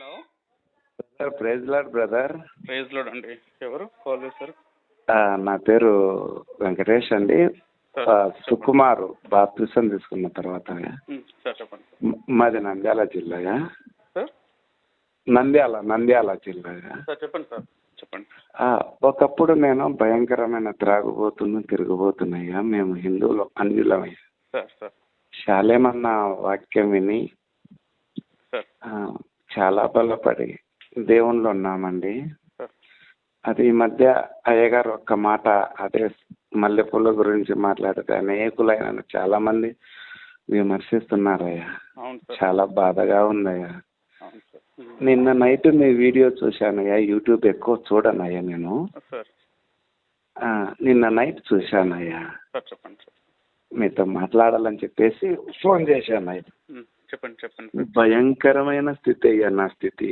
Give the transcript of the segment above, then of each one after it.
Hello. Sir praise lord brother. Praise lord అండి. ఎవరు? Call చేశారు? నా పేరు వెంకటేష్ అండి. సుకుమార్ బాప్తిసం తీసుకున్న తర్వాత. మాది నంద్యాల జిల్లాగా నంద్యాల నంద్యాల జిల్లాగా చెప్పండి సార్ చెప్పండి. ఒకప్పుడు నేను భయంకరమైన త్రాగుబోతున్న తిరగబోతున్నాయ్యా మేము హిందువులు అన్యులమయ్యా. Sir sir. శాలేమన్న వాక్యం విని చాలా బలపడి దేవుళ్ళు ఉన్నామండి. అది ఈ మధ్య అయ్యగారు ఒక్క మాట అదే మల్లెపూల గురించి మాట్లాడితే అనేకులైన చాలా మంది విమర్శిస్తున్నారయ్యా. చాలా బాధగా ఉందయ్యా. నిన్న నైట్ మీ వీడియో చూశానయ్యా. యూట్యూబ్ ఎక్కువ చూడనయ్యా నేను. నిన్న నైట్ చూశానయ్యా. మీతో మాట్లాడాలని చెప్పేసి ఫోన్ చేశానయ్యా ఉమ్, చెప్పండి చెప్పండి భయంకరమైన స్థితి అయ్యా నా స్థితి.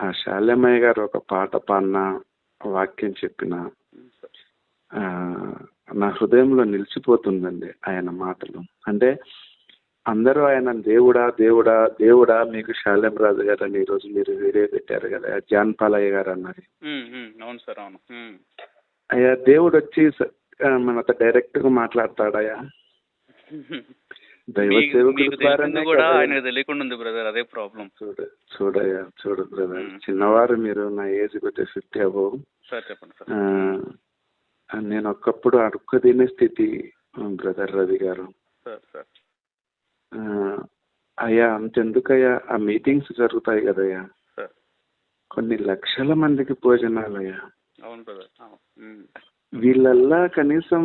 ఆ శాలమయ్య గారు ఒక పాట పాడిన వాక్యం చెప్పిన నా హృదయంలో నిలిచిపోతుందండి ఆయన మాటలు. అంటే అందరూ ఆయన దేవుడా దేవుడా దేవుడా మీకు శాలెం రాజు గారు అని ఈరోజు మీరు వీడియో పెట్టారు కదా జాన్ పాలయ్య గారు ఉమ్, అవును సార్ అవును. అయ్యా దేవుడు వచ్చి మనతో డైరెక్ట్గా మాట్లాడతాడయ్యా. కూడా. ఆయనకు తెలియకుండా ఉంది బ్రదర్ అదే ప్రాబ్లం చూడు చూడయ్యా చూడు బ్రదర్. చిన్నవారు మీరు నా ఏజ్ కొద్ది ఫిఫ్టీ అబౌవ్ సార్ చెప్పండి సార్ నేను ఒక్కప్పుడు అడుక్క తినే స్థితి బ్రదర్ రవి గారు. సార్ సార్ అయ్యా అంతెందుకయ్యా? ఆ మీటింగ్స్ జరుగుతాయి కదయ్యా. కొన్ని లక్షల మందికి భోజనాలయ్యా. అవును బ్రదర్ వీళ్ళల్లా కనీసం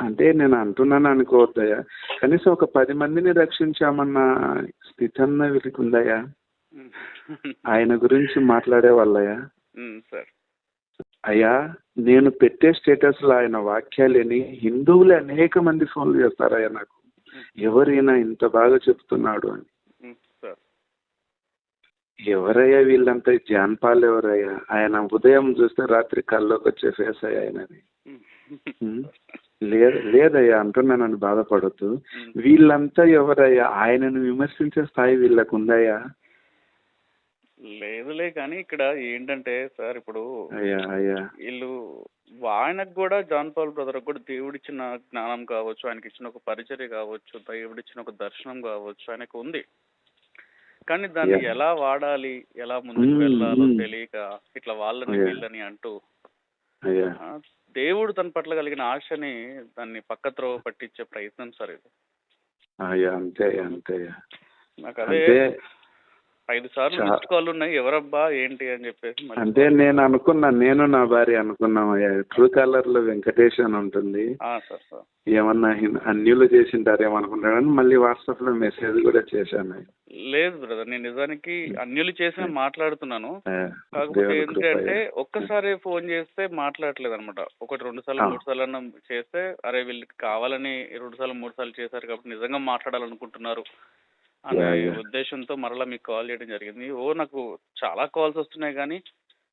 అంటే నేను అంటున్నాను అనుకోవద్దయ్యా కనీసం ఒక పది మందిని రక్షించామన్న స్థితి అన్న వీళ్ళకి ఉందయ్యా. ఉమ్. ఆయన గురించి మాట్లాడే వాళ్ళయ్యా. సార్. అయ్యా నేను పెట్టే స్టేటస్లో ఆయన వాక్యాలని హిందువులు అనేక మంది ఫోన్లు చేస్తారయ్యా నాకు. ఎవరైనా ఇంత బాగా చెప్తున్నాడు అని. ఎవరయ్యా వీళ్ళంతా? జాన్పాల్ ఎవరయ్యా? ఆయన ఉదయం చూస్తే రాత్రి కల్లోకి వచ్చే ఫేస్ అయ్యా ఆయనది? లేదు లేదయ్యా అంటున్నానని బాధపడద్దు. వీళ్ళంతా ఎవరయ్యా ఆయనను విమర్శించే స్థాయి వీళ్ళకు ఉందయ్యా లేదులే కానీ ఇక్కడ ఏంటంటే సార్ ఇప్పుడు అయ్యా అయ్యా వీళ్ళు ఆయనకు కూడా జాన్ పాల్ బ్రదర్ కూడా దేవుడిచ్చిన జ్ఞానం కావచ్చు ఆయనకి ఇచ్చిన ఒక పరిచర్య కావచ్చు దేవుడిచ్చిన ఒక దర్శనం కావచ్చు ఆయనకు ఉంది కానీ దాన్ని. ఎలా వాడాలి ఎలా ముందుకు వెళ్ళాలో. తెలియక ఇట్లా వాళ్ళని. వీళ్ళని అంటూ దేవుడు తన పట్ల కలిగిన ఆశని దాన్ని పక్కత్రోవ పట్టించే ప్రయత్నం సార్ ఇది. అయ్యా అంతే అంతే నాకు అదే ఐదు సార్లు మిస్డ్ కాల్ ఉన్నాయి. ఎవరబ్బా? ఏంటి? అని చెప్పేసి అంటే నేను అనుకున్నా నేను నా భార్య అనుకున్నాం. ట్రూ కలర్లో వెంకటేష్ అని ఉంటుంది. ఆ, సార్ సార్. ఏమన్నా హిన్- అన్యులు చేసింటారేమో అనుకుంటానని మళ్ళీ వాట్సాప్లో మెసేజ్ కూడా చేశాను లేదు బ్రదర్ నేను నిజానికి అన్యులు చేసిన మాట్లాడుతున్నాను. కాకపోతే దేవుని ఏంటి కృప అంటే అయ్యా. ఒక్కసారి ఫోన్ చేస్తే మాట్లాడలేదు అనమాట ఒకటి రెండు సార్లు ఆ. మూడు సార్లు అన్న చేస్తే అరే వీళ్ళకి కావాలని రెండు సార్లు మూడు సార్లు చేశారు కాబట్టి నిజంగా మాట్లాడాలనుకుంటున్నారు. అనే. ఉద్దేశంతో మరలా మీకు కాల్ చేయడం జరిగింది. ఓ నాకు చాలా కాల్స్ వస్తున్నాయి కానీ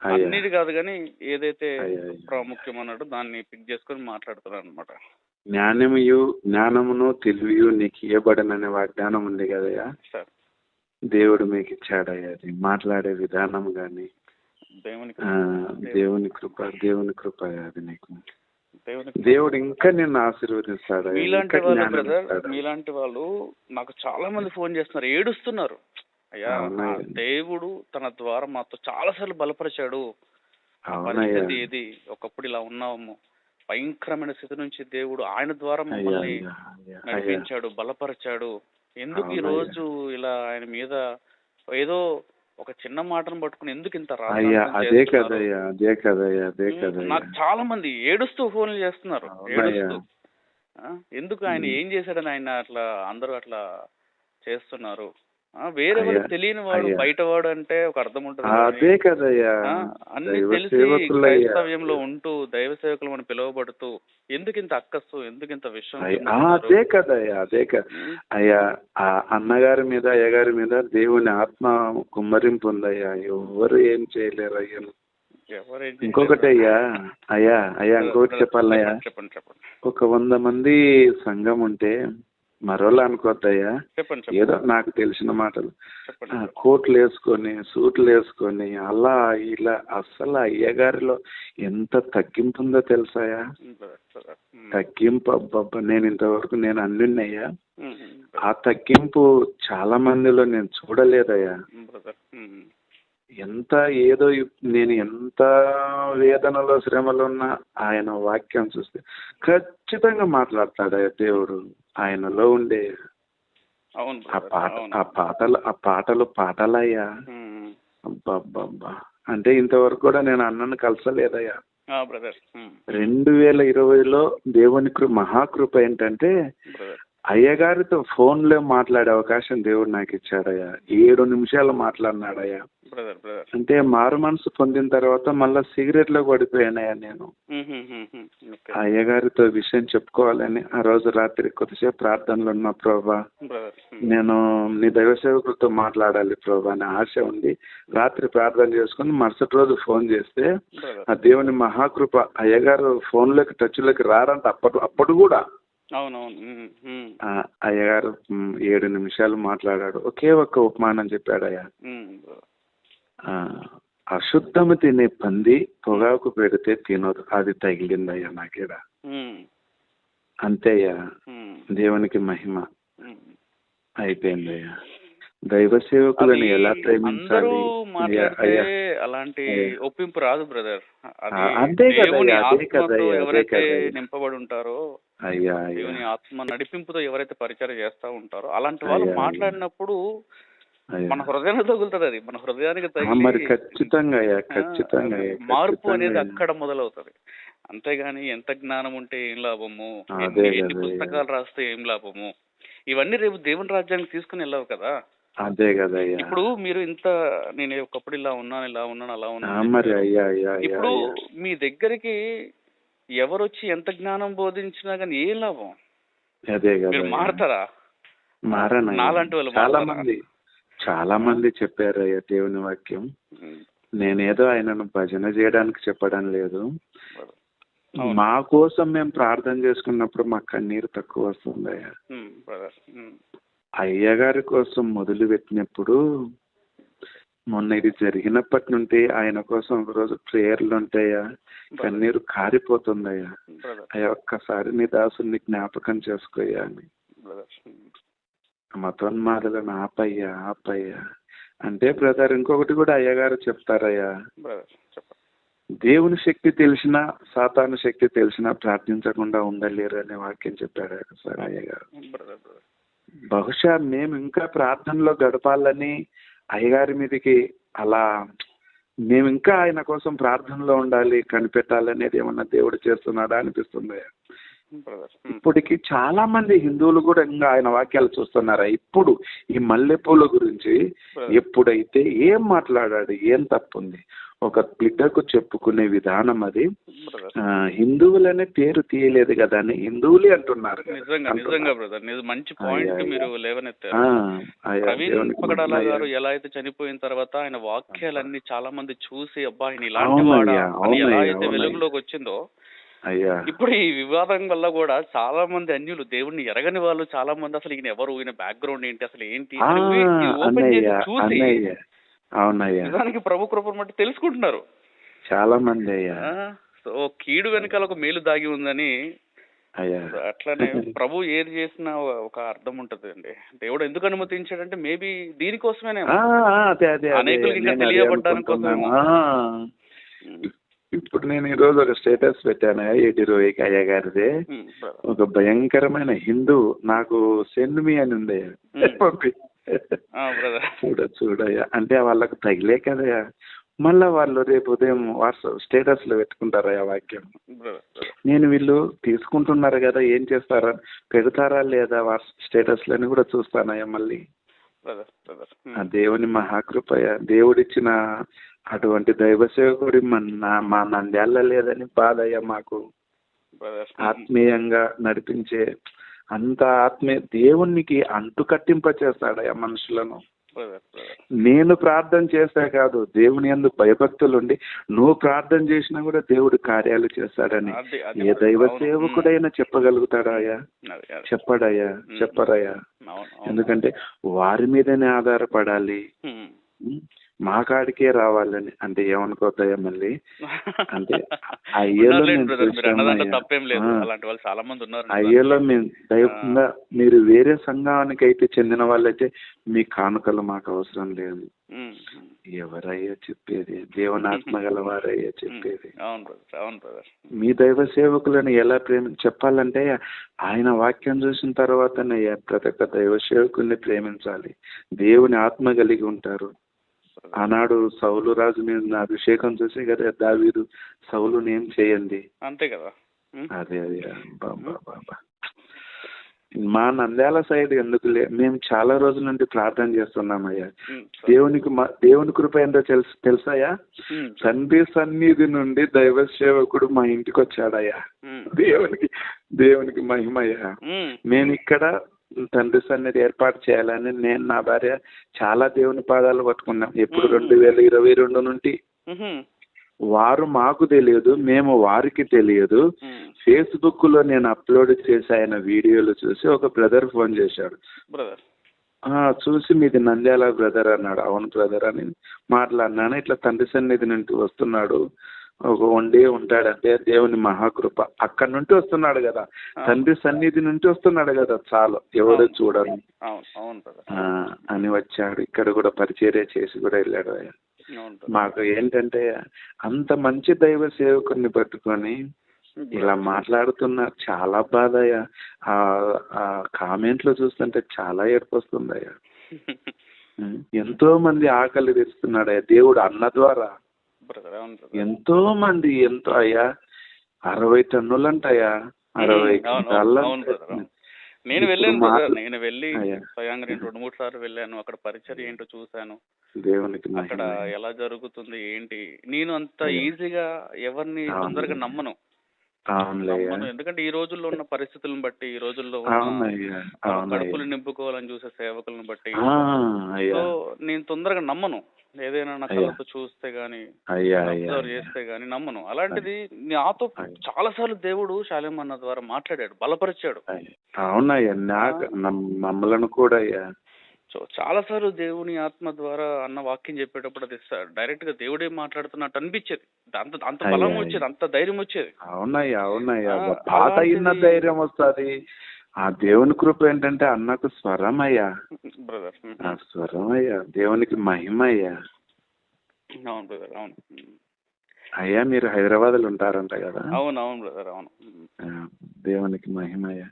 అన్నిటి కాదు కానీ ఏదైతే. ప్రాముఖ్యం అన్నట్టు దాన్ని పిక్ చేసుకొని మాట్లాడుతున్నాను అనమాట జ్ఞానముయు జ్ఞానమును తెలివియు నీకు ఇవ్వబడననే వాగ్దానం ఉంది కదయ్యా. సార్. దేవుడు మీకు ఇచ్చాడయ్యా. అది మాట్లాడే విధానం కానీ దేవుని కృప దేవుని కృప అది నీకు. దేవుడు ఇంకా నిన్ను ఆశీర్వదిస్తాడు మీలాంటి వాళ్ళు బ్రదర్. మీలాంటి వాళ్ళు నాకు చాలా మంది ఫోన్ చేస్తున్నారు ఏడుస్తున్నారు. అయ్యా దేవుడు తన ద్వారా మాతో చాలా సార్లు బలపరిచాడు. పరిస్థితి ఏది? ఒకప్పుడు ఇలా ఉన్నాము. భయంకరమైన స్థితి నుంచి దేవుడు ఆయన ద్వారా మమ్మల్ని నడిపించాడు బలపరిచాడు. ఎందుకు ఈ. రోజు ఇలా ఆయన మీద ఏదో ఒక చిన్న మాటను పట్టుకుని ఎందుకు ఇంత అయ్యా అదే? కదయ్యా అదే కదయ్యా అదే కదయ్యా నాకు చాలా మంది ఏడుస్తూ ఫోన్లు చేస్తున్నారు. ఏడుస్తూ ఎందుకు ఆయన ఏం చేశాడని ఆయన అట్లా అందరూ అట్లా చేస్తున్నారు వేరే వాళ్ళకి తెలియని వాడు. బయట వాడు అంటే ఒక అర్థం ఉంటుంది అదే కదయ్యా. అన్ని తెలిసి. క్రైస్తవ్యంలో ఉంటూ దైవ సేవకులు మనం పిలువబడుతూ ఎందుకు ఇంత అక్కస్సు ఎందుకు ఇంత విషయం అదే కదయ్యా అదే కదా అయ్యా ఆ అన్నగారి మీద అయ్యగారి మీద దేవుని ఆత్మ కుమ్మరింపు ఉందయ్యా. ఎవరు ఏం చేయలేరు అయ్యా. ఇంకొకటి అయ్యా అయ్యా అయ్యా ఇంకొకటి చెప్పాలయ్యా. చెప్పండి చెప్పండి. ఒక వంద మంది సంఘం ఉంటే మరోలా అనుకోద్దయ్యా ఏదో నాకు తెలిసిన మాటలు కోట్లు వేసుకొని సూట్లు వేసుకొని అలా ఇలా అస్సలు అయ్యగారిలో ఎంత తగ్గింపు ఉందో తెలుసాయా. తగ్గింపు అబ్బబ్బా నేను ఇంతవరకు నేను అన్నిన్నయ్యా ఆ తగ్గింపు చాలా మందిలో నేను చూడలేదయ్యా. ఎంత ఏదో నేను ఎంత వేదనలో శ్రమలో ఉన్నా ఆయన వాక్యం చూస్తే ఖచ్చితంగా మాట్లాడతాడయ్యా దేవుడు ఆయనలో ఉండే. అవును ఆ పాట ఆ పాటలు ఆ పాటలు పాటలయ్యా. అబ్బబ్బబ్బా. అంటే ఇంతవరకు కూడా నేను అన్నను కలసలేదయ్యా. రెండు వేల ఇరవైలో దేవుని కృ మహాకృప ఏంటంటే అయ్యగారితో ఫోన్లో మాట్లాడే అవకాశం దేవుడు నాకు ఇచ్చాడయ్యా ఏడు నిమిషాలు మాట్లాడినాడయ్యా. Brother brother. అంటే మారు మనసు పొందిన తర్వాత మళ్ళా సిగరెట్లో పడిపోయానయ్యా నేను. అయ్యగారితో విషయం చెప్పుకోవాలని ఆ రోజు రాత్రి కొద్దిసేపు ప్రార్థనలో ఉన్న ప్రభా. నేను నీ దైవ సేవకులతో మాట్లాడాలి ప్రభా అనే ఆశ ఉంది రాత్రి ప్రార్థన చేసుకుని మరుసటి రోజు ఫోన్ చేస్తే ఆ దేవుని మహాకృప అయ్యగారు ఫోన్లోకి టచ్లోకి రారంట. అప్పటి అప్పుడు కూడా. అయ్యగారు ఏడు నిమిషాలు మాట్లాడాడు ఒకే ఒక్క ఉపమానం చెప్పాడు అయ్యా. అశుద్ధము తినే పంది పొగాకు పెడితే తినదు. అది తగిలిందయ్యా నాకేడ. అంతేయ్యా దేవునికి మహిమ. అయిపోయిందయ్యా. దైవ సేవకులను ఎలా అందరూ ప్రేమించాలి మాట్లాడితే అలాంటి. ఒప్పింపు రాదు బ్రదర్ అంతే అదే ఎవరైతే. నింపబడి ఉంటారో అయ్యా దేవుని ఆత్మ నడిపింపుతో ఎవరైతే పరిచయం చేస్తా ఉంటారో అలాంటి వాళ్ళు. మాట్లాడినప్పుడు. మన హృదయానికి తగులుతుంది అది మన హృదయానికి తగిలి ఖచ్చితంగా ఖచ్చితంగా మార్పు అనేది. అక్కడ మొదలవుతుంది అంతేగాని ఎంత జ్ఞానం ఉంటే ఏం లాభము ఎన్ని కదా, పుస్తకాలు రాస్తే ఏం లాభము ఇవన్నీ రేపు దేవుని రాజ్యానికి తీసుకుని వెళ్ళవు కదా అదే కదయ్యా ఇప్పుడు మీరు ఇంత నేను ఒకప్పుడు ఇలా ఉన్నాను ఇలా ఉన్నాను అలా ఉన్నాను మరి. అయ్యా అయ్యా అయ్యా ఇప్పుడు అయ్యా. మీ దగ్గరికి ఎవరు వచ్చి ఎంత జ్ఞానం బోధించినా కానీ ఏం లాభం అదే కదా మీరు మారతారా మారనయ్యా. నాలాంటి వాళ్ళు చాలా? మంది చాలా మంది చెప్పారు అయ్యా దేవుని వాక్యం నేనేదో ఆయనను భజన చేయడానికి చెప్పడం లేదు. మా కోసం మేము ప్రార్థన చేసుకున్నప్పుడు మా కన్నీరు తక్కువ బ్రదర్ ఉమ్, అయ్యగారి కోసం మొదలు పెట్టినప్పుడు మొన్న ఇది జరిగినప్పటి నుండి ఆయన కోసం ఒక రోజు ప్రేయర్లు ఉంటాయా కన్నీరు కారిపోతుందయ్యా. అయ్యా ఒక్కసారి నీ దాసుని జ్ఞాపకం చేసుకోయ్యా అని. మతోన్మాదులను ఆపయ్యా ఆపయ్యా. అంటే బ్రదర్ ఇంకొకటి కూడా అయ్యగారు చెప్తారయ్యా. దేవుని శక్తి తెలిసినా సాతాను శక్తి తెలిసినా ప్రార్థించకుండా ఉండలేరు అనే వాక్యం చెప్పారు సార్ అయ్యగారు బహుశా మేము ఇంకా ప్రార్థనలో గడపాలని అయ్యగారి మీదకి అలా మేము ఇంకా ఆయన కోసం ప్రార్థనలో ఉండాలి కనిపెట్టాలనేది ఏమన్నా దేవుడు చేస్తున్నాడా అనిపిస్తుంది ఇప్పటికి చాలా మంది హిందువులు కూడా ఇంకా ఆయన వాక్యాలు చూస్తున్నారా? ఇప్పుడు ఈ మల్లెపూల గురించి ఎప్పుడైతే ఏం మాట్లాడాడు ఏం తప్పుంది? ఒక బిడ్డకు చెప్పుకునే విధానం అది. హిందువులనే పేరు తీయలేదు కదా అని హిందువులే అంటున్నారు. నిజంగా బ్రదర్ మంచి పాయింట్ మీరు. లేవనెత్తారు. గారు. ఎలా అయితే చనిపోయిన తర్వాత ఆయన వాక్యాలన్నీ చాలా మంది చూసి అబ్బా ఆయన ఇలాంటి వాడా? అవునయ్యా, అని ఎలా అవునయ్యా, అయితే అవునయ్యా. వెలుగులోకి వచ్చిందో ఇప్పుడు ఈ వివాదం వల్ల కూడా చాలా మంది అన్యులు దేవుణ్ణి ఎరగని వాళ్ళు చాలా మంది అసలు ఈయన ఎవరు ఈయన బ్యాక్గ్రౌండ్ ఏంటి అసలు ఏంటి ఆ, అని వీ- ఇది ఓపెన్ చేసి అన్నయ్య చూసి అన్నయ్య. అవునయ్యా. నిజానికి ప్రభు కృపను బట్టి తెలుసుకుంటున్నారు. చాలా మంది అయ్యా. సో కీడు వెనకాల ఒక మేలు దాగి ఉందని అయ్యా. అట్లనే ప్రభు ఏది చేసినా ఒక- అర్థం ఉంటది అండి. దేవుడు ఎందుకు అనుమతించాడంటే మేబీ దీనికోసమేనే అదే. అనేకులకి ఇంకా తెలియబడ్డానికి. కోసమేమో. ఇప్పుడు నేను ఈ రోజు ఒక స్టేటస్ పెట్టాను. ఎయిటీ రోయికి అయ్య గారిది. ఒక భయంకరమైన హిందూ నాకు సెండ్ మీ అని ఉంది. పంపి. చూడ చూడయ్యా అంటే వాళ్ళకు తగిలే కదయ్యా మళ్ళా వాళ్ళు రేపు ఉదయం వాట్సాప్ స్టేటస్లో పెట్టుకుంటారయ్యా వాక్యం. నేను వీళ్ళు తీసుకుంటున్నారు కదా ఏం చేస్తారా? పెడతారా లేదా వాట్సాప్ స్టేటస్ లని కూడా చూస్తానయ్యా మళ్ళీ. ఆ దేవుని మహాకృపయ దేవుడిచ్చిన అటువంటి దైవ సేవకుడి మన మా నంద్యాల లేదని బాధయ్య మాకు బ్రదర్ ఆత్మీయంగా నడిపించే అంత ఆత్మీయ దేవునికి అంటు కట్టింప చేస్తాడయ్యా మనుషులను. నేను ప్రార్థన చేస్తా కాదు దేవుని ఎందుకు భయభక్తులు ఉండి నువ్వు ప్రార్థన చేసినా కూడా దేవుడు కార్యాలు చేస్తాడని. ఏ దైవ. సేవకుడైనా చెప్పగలుగుతాడాయా అది అది. చెప్పడాయా అవును అవును. ఎందుకంటే వారి మీదనే ఆధారపడాలి. ఉం? మా కాడికే రావాలని. అంటే ఏమనుకోతాయా మళ్ళీ? అంటే అయ్యలో అయ్యేలో మేము దైవంగా మీరు వేరే సంఘానికి అయితే చెందిన వాళ్ళైతే మీ కానుకలు మాకు అవసరం లేదు. ఎవరయ్యా చెప్పేది? దేవునాత్మ గలవారయ్యా చెప్పేది. మీ దైవ సేవకులను ఎలా ప్రేమ చెప్పాలంటే ఆయన వాక్యం చూసిన తర్వాతనే ప్రతి ఒక్క దైవ సేవకుల్ని ప్రేమించాలి. దేవుని ఆత్మ కలిగి ఉంటారు. ఆనాడు సౌలు రాజు మీద అభిషేకం చూసి కదా దావీదు సౌలుని ఏం చేయండి అంతే కదా. అదే అదే మా నంద్యాల సైడ్ ఎందుకు లే మేము చాలా రోజుల నుండి ప్రార్థన చేస్తున్నామయ్యా ఉమ్. దేవునికి మా దేవుని కృప ఏంటో తెలుసు తెలుసాయా. తండ్రి సన్నిధి నుండి దైవ సేవకుడు మా ఇంటికి వచ్చాడయ్యా. దేవునికి దేవునికి మహిమయ్యా. మేము ఇక్కడ తండ్రి సన్నిధి ఏర్పాటు చేయాలని నేను నా భార్య చాలా దేవుని పాదాలు పట్టుకున్నాం. ఎప్పుడు రెండు వేల ఇరవై రెండు నుండి. వారు మాకు తెలియదు మేము వారికి తెలియదు. ఫేస్బుక్లో నేను అప్లోడ్ చేసి ఆయన వీడియోలు చూసి ఒక బ్రదర్ ఫోన్ చేశాడు. బ్రదర్. చూసి మీది నంద్యాల బ్రదర్ అన్నాడు. అవును బ్రదర్ అని మాట్లాడినాను. ఇట్లా తండ్రి సన్నిధి నుండి వస్తున్నాడు. ఒక వన్ డే ఉంటాడంటే దేవుని మహాకృప. అక్కడి నుండి వస్తున్నాడు కదా. తండ్రి సన్నిధి నుండి వస్తున్నాడు కదా చాలు. ఎవరు ఆ, అని వచ్చాడు. ఇక్కడ కూడా పరిచర్య చేసి కూడా వెళ్ళాడు ఆయన. మాకు ఏంటంటే అంత మంచి దైవ సేవకుని పట్టుకొని ఇలా మాట్లాడుతున్నారు. చాలా బాధయ్యా. ఆ ఆ కామెంట్లు చూస్తుంటే చాలా ఏడుపు. ఎంతో మంది ఆకలి తెస్తున్నాడయ్యా. దేవుడు అన్న ద్వారా ఎంతో మంది ఎంతో అయ్యా అరవై టన్నులు అంటయ్యా అరవై. నేను వెళ్ళాను బ్రదర్ నేను వెళ్ళి. స్వయంగా నేను రెండు మూడు సార్లు వెళ్ళాను. అక్కడ పరిచయం ఏంటో చూశాను. దేవునికి అక్కడ. ఎలా జరుగుతుంది ఏంటి? నేను అంత. ఈజీగా ఎవరిని. తొందరగా నమ్మను. ఎందుకంటే ఈ రోజుల్లో ఉన్న పరిస్థితులను బట్టి ఈ రోజుల్లో కడుపులు నింపుకోవాలని చూసే సేవకులను బట్టి. సో నేను తొందరగా నమ్మను. ఏదైనా నా. కళ్ళతో చూస్తే గానీ అబ్జర్వ్ చేస్తే గానీ నమ్మను. అలాంటిది నాతో. చాలా సార్లు దేవుడు శాలేం అన్న ద్వారా మాట్లాడాడు బలపరిచాడు. అవునయ్యా నాకు మమ్మలను కూడా అయ్యా. సో చాలా సార్లు దేవుని ఆత్మ ద్వారా అన్న వాక్యం చెప్పేటప్పుడు అది డైరెక్ట్గా దేవుడే మాట్లాడుతున్నట్టు అనిపించేది. అంత అంత బలం. వచ్చేది అంత ధైర్యం వచ్చేది. అవునయ్యా అవునయ్యా. పాత అయిన ధైర్యం వస్తుంది. ఆ దేవుని కృప ఏంటంటే అన్నకు స్వరం అయ్యా బ్రదర్. ఆ స్వరం అయ్యా దేవునికి మహిమ అయ్యా. అవును బ్రదర్ అవును. అయ్యా మీరు హైదరాబాద్లో ఉంటారంట కదా? అవును అవును బ్రదర్ అవును. దేవునికి మహిమ అయ్యా.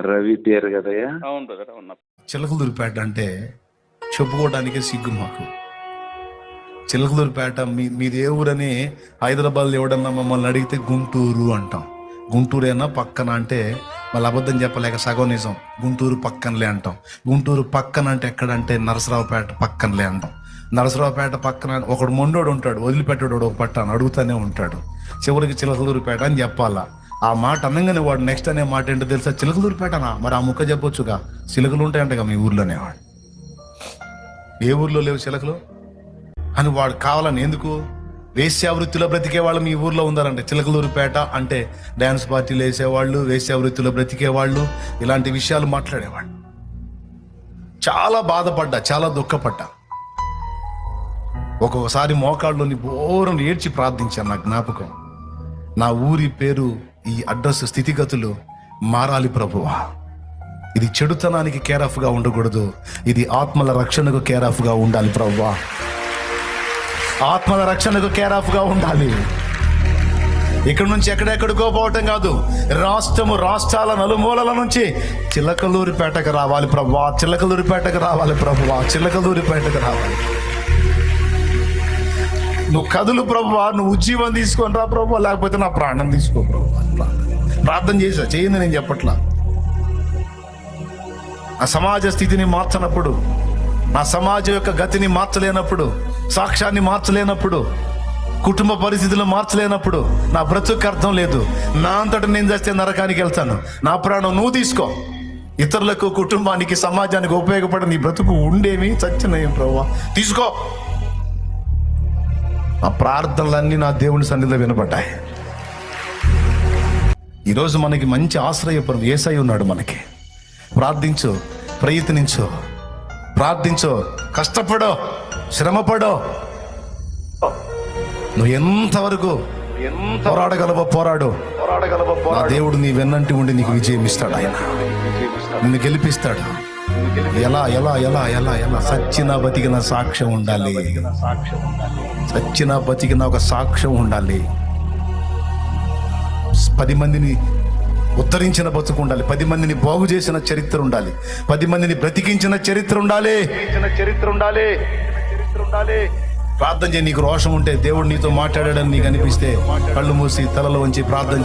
రవి పేరు కదయ్యా? అవును బ్రదర్ అవును. చిలకలూరిపేట అంటే చెప్పుకోవడానికే సిగ్గు మాకు. చిలకలూరిపేట మీ మీది ఏ ఊరని హైదరాబాద్ ఎవడన్నా మమ్మల్ని అడిగితే గుంటూరు అంటాం. గుంటూరేనా పక్కన అంటే వాళ్ళు అబద్ధం చెప్పలేక సగం నిజం. గుంటూరు పక్కనలే అంటాం. గుంటూరు పక్కన అంటే ఎక్కడంటే నరసరావుపేట పక్కనలే అంటాం. నరసరావుపేట పక్కన ఒకడు మొండోడు ఉంటాడు వదిలిపెట్టాడు ఒక పట్టాను అడుగుతానే ఉంటాడు. చివరికి చిలకలూరిపేట అని చెప్పాలా. ఆ మాట అనగానే వాడు నెక్స్ట్ అనే మాట ఏంటో తెలుసా? చిలకలూరిపేటనా? మరి ఆ ముక్క చెప్పొచ్చుగా. చిలకలు ఉంటాయంటగా మీ ఊర్లోనే వాడు. ఏ ఊర్లో లేవు చిలకలు? అని వాడు కావాలని ఎందుకు? వేశ్యావృత్తిలో బ్రతికే వాళ్ళు మీ ఊర్లో ఉన్నారంటే చిలకలూరుపేట అంటే డ్యాన్స్ పార్టీలు వేసేవాళ్ళు వేశ్యావృత్తిలో బ్రతికే వాళ్ళు ఇలాంటి విషయాలు మాట్లాడేవాళ్ళు. చాలా బాధపడ్డా చాలా దుఃఖపడ్డా. ఒక్కొక్కసారి మోకాళ్ళలోని బోరం ఏడ్చి ప్రార్థించాను నా జ్ఞాపకం. నా ఊరి పేరు ఈ అడ్రస్ స్థితిగతులు మారాలి ప్రభువా. ఇది చెడుతనానికి కేర్ ఆఫ్గా ఉండకూడదు. ఇది ఆత్మల రక్షణకు కేర్ ఆఫ్గా ఉండాలి ప్రభువా. ఆత్మల రక్షణకు కేర్ ఉండాలి. ఇక్కడ నుంచి ఎక్కడెక్కడికో పోవటం కాదు రాష్ట్రము రాష్ట్రాల నలుమూలల నుంచి చిలకలూరిపేటకు రావాలి ప్రభువా చిలకలూరిపేటకు రావాలి ప్రభువా చిలకలూరిపేటకు రావాలి. నువ్వు కదులు ప్రభువా నువ్వు ఉజ్జీవం తీసుకొని రా ప్రభు లేకపోతే నా ప్రాణం తీసుకో ప్రభు ప్రార్థన చేసా చేయండి నేను చెప్పట్లా. ఆ సమాజ స్థితిని మార్చనప్పుడు నా సమాజం యొక్క గతిని మార్చలేనప్పుడు సాక్ష్యాన్ని మార్చలేనప్పుడు కుటుంబ పరిస్థితులు మార్చలేనప్పుడు నా బ్రతుకు అర్థం లేదు. నా అంతట నేను చేస్తే నరకానికి వెళ్తాను. నా ప్రాణం నువ్వు తీసుకో. ఇతరులకు కుటుంబానికి సమాజానికి ఉపయోగపడే నీ బ్రతుకు ఉండేవి చచ్చినయం ప్రభా తీసుకో. ఆ ప్రార్థనలన్నీ నా దేవుని సన్నిధిలో వినబడ్డాయి. ఈరోజు మనకి మంచి ఆశ్రయపురం ఏసై ఉన్నాడు మనకి. ప్రార్థించు ప్రయత్నించు. ప్రార్థించు. కష్టపడో. శ్రమపడో. నువ్వు ఎంతవరకు పోరాడగలవో పోరాడు. నా దేవుడు నీ వెన్నంటి ఉండి నీకు విజయం ఇస్తాడు ఆయన. నిన్ను గెలిపిస్తాడు. ఎలా ఎలా ఎలా ఎలా ఎలా సచ్చిన బతికిన సాక్ష్యం ఉండాలి. సచ్చిన బతికిన ఒక సాక్ష్యం ఉండాలి. పది మందిని ఉద్ధరించిన బతుకు ఉండాలి. పది మందిని బాగు చేసిన చరిత్ర ఉండాలి. పది మందిని బ్రతికించిన చరిత్ర ఉండాలి చరిత్ర ఉండాలి. చరిత్ర ఉండాలి. ప్రార్థన చేయి నీకు రోషం ఉంటే దేవుడు నీతో మాట్లాడాడని నీకు అనిపిస్తే కళ్ళు మూసి తలలో ఉంచి ప్రార్థన